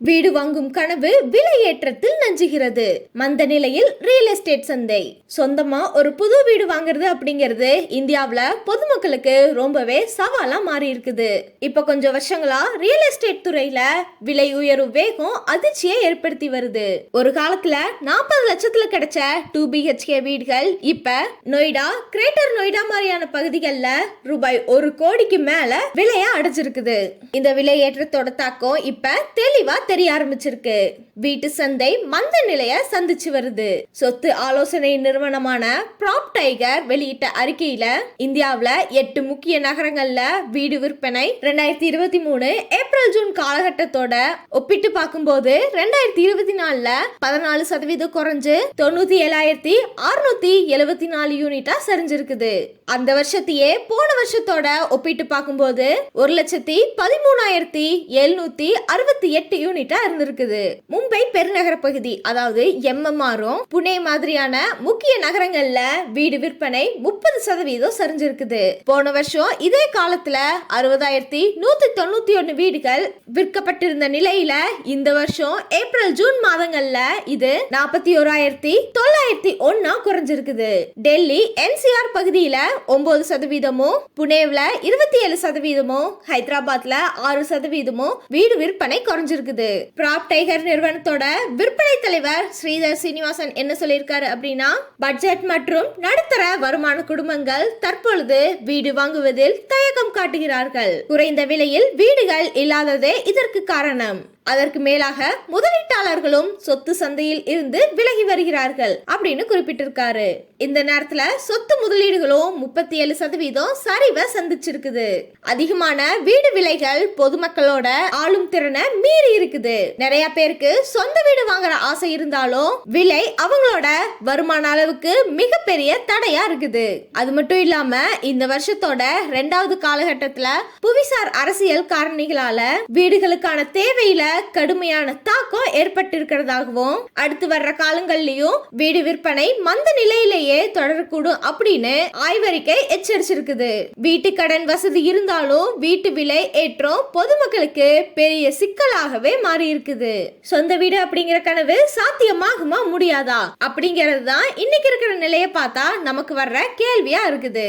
வீடு வாங்கும் கனவு விலை ஏற்றத்தில் நஞ்சுகிறது. மந்த நிலையில் ரியல் எஸ்டேட் சந்தை. சொந்தமா ஒரு புது வீடு வாங்குறது அப்படிங்கிறது இந்தியாவில் பொதுமக்களுக்கு ரொம்பவே சவாலா மாறி இருக்குது இப்ப கொஞ்சம் வருஷங்களா ரியல் எஸ்டேட் துறையில விலை உயர்வு வேகம் அதிர்ச்சியை ஏற்படுத்தி வருது. ஒரு காலத்துல நாற்பது லட்சத்துல கிடைச்ச டூ பிஹெச்கே வீடுகள் இப்ப நொய்டா கிரேட்டர் நொய்டா மாதிரியான பகுதிகளில் ரூபாய் ஒரு கோடிக்கு மேல விலையா அடைச்சிருக்குது இந்த விலை ஏற்றத்தோட தாக்கம் இப்ப தெளிவா தெரிய ஆரம்பிச்சிருக்கு. வீட்டு சந்தை மந்த நிலைய சந்திச்சு வருது. சொத்து ஆலோசனை நிறுவனமான ப்ராப் டைகர் வெளியிட்ட அறிக்கையில இந்தியாவில எட்டு முக்கிய நகரங்கள்ல வீடு விற்பனை ரெண்டாயிரத்தி இருபத்தி மூணு ஏப்ரல் ஜூன் காலகட்டத்தோட ஒப்பிட்டு பார்க்கும்போது ரெண்டாயிரத்தி இருபத்தி நாலுல பதினாலு சதவீதம் குறைஞ்சு தொண்ணூத்தி ஏழாயிரத்தி அறுநூத்தி எழுபத்தி நாலு யூனிட்டா சரிஞ்சிருக்குது. அந்த வருஷத்தையே போன வருஷத்தோட ஒப்பிட்டு பார்க்கும்போது ஒரு லட்சத்தி பதிமூணாயிரத்தி எழுநூத்தி அறுபத்தி எட்டு யூனிட்டா இருந்திருக்குது. மும்பை பெருநகர பகுதி அதாவது எம்எம்ஆரும் புனே மாதிரியான முக்கிய நகரங்கள்ல வீடு விற்பனை முப்பது சதவீதம் சரிஞ்சிருக்குது. போன வருஷம் இதே காலத்துல அறுபதாயிரத்தி நூத்தி தொண்ணூத்தி ஒன்னு வீடுகள் விற்கப்பட்டிருந்த நிலையில இந்த வருஷம் ஏப்ரல் ஜூன் மாதங்கள்ல இது நாற்பத்தி ஓராயிரத்தி தொள்ளாயிரத்தி ஒன்னா குறைஞ்சிருக்குது. டெல்லி என்சிஆர் பகுதியில ஒன்பது சதவீதமும் புனேவ்ல இருபத்தி ஏழு சதவீதமும் ஹைதராபாத்ல ஆறு சதவீதமும் வீடு விற்பனை குறைஞ்சிருக்குது. ப்ராப் டைகர் நிறுவனத்தோட விற்பனை தலைவர் ஸ்ரீதர் சீனிவாசன் என்ன சொல்லியிருக்காரு அப்படின்னா பட்ஜெட் மற்றும் நடுத்தர வருமான குடும்பங்கள் தற்பொழுது வீடு வாங்குவதில் தயக்கம் காட்டுகிறார்கள். குறைந்த விலையில் வீடுகள் இல்லாததே இதற்கு காரணம். அதற்கு மேலாக முதலீட்டாளர்களும் சொத்து சந்தையில் இருந்து விலகி வருகிறார்கள் அப்படின்னு குறிப்பிட்டிருக்காரு. இந்த நேரத்துல சொத்து முதலீடுகளும் முப்பத்தி ஏழு சதவீதம் சரிவை சந்திச்சிருக்குது. அதிகமான வீடு விலைகள் பொதுமக்களோட ஆளும் திறனை மீறி இருக்குது. நிறைய பேருக்கு சொந்த வீடு வாங்குற ஆசை இருந்தாலும் விலை அவங்களோட வருமான அளவுக்கு மிகப்பெரிய தடையா இருக்குது. அது மட்டும் இல்லாம இந்த வருஷத்தோட ரெண்டாவது காலகட்டத்துல புவிசார் அரசியல் காரணிகளால வீடுகளுக்கான தேவையில கடுமையான தாக்கம் ஏற்பட்டிருக்கிறதாகவும் அடுத்து வர்ற காலங்கள்லயும் வீடு விற்பனை மந்த நிலையிலேயே தொடரக்கூடும் அப்படின்னு ஆய்வறிக்கை எச்சரிச்சிருக்குது. வீட்டு கடன் வசதி இருந்தாலும் வீட்டு விலை ஏற்றம் பொதுமக்களுக்கு பெரிய சிக்கலாகவே மாறி இருக்குது சொந்த வீடு அப்படிங்கிற கனவு சாத்தியமாகுமா முடியாதா? அப்படிங்கிறது தான் இன்னைக்கு இருக்கிற நிலையை பார்த்தா நமக்கு வர்ற கேள்வியா இருக்குது.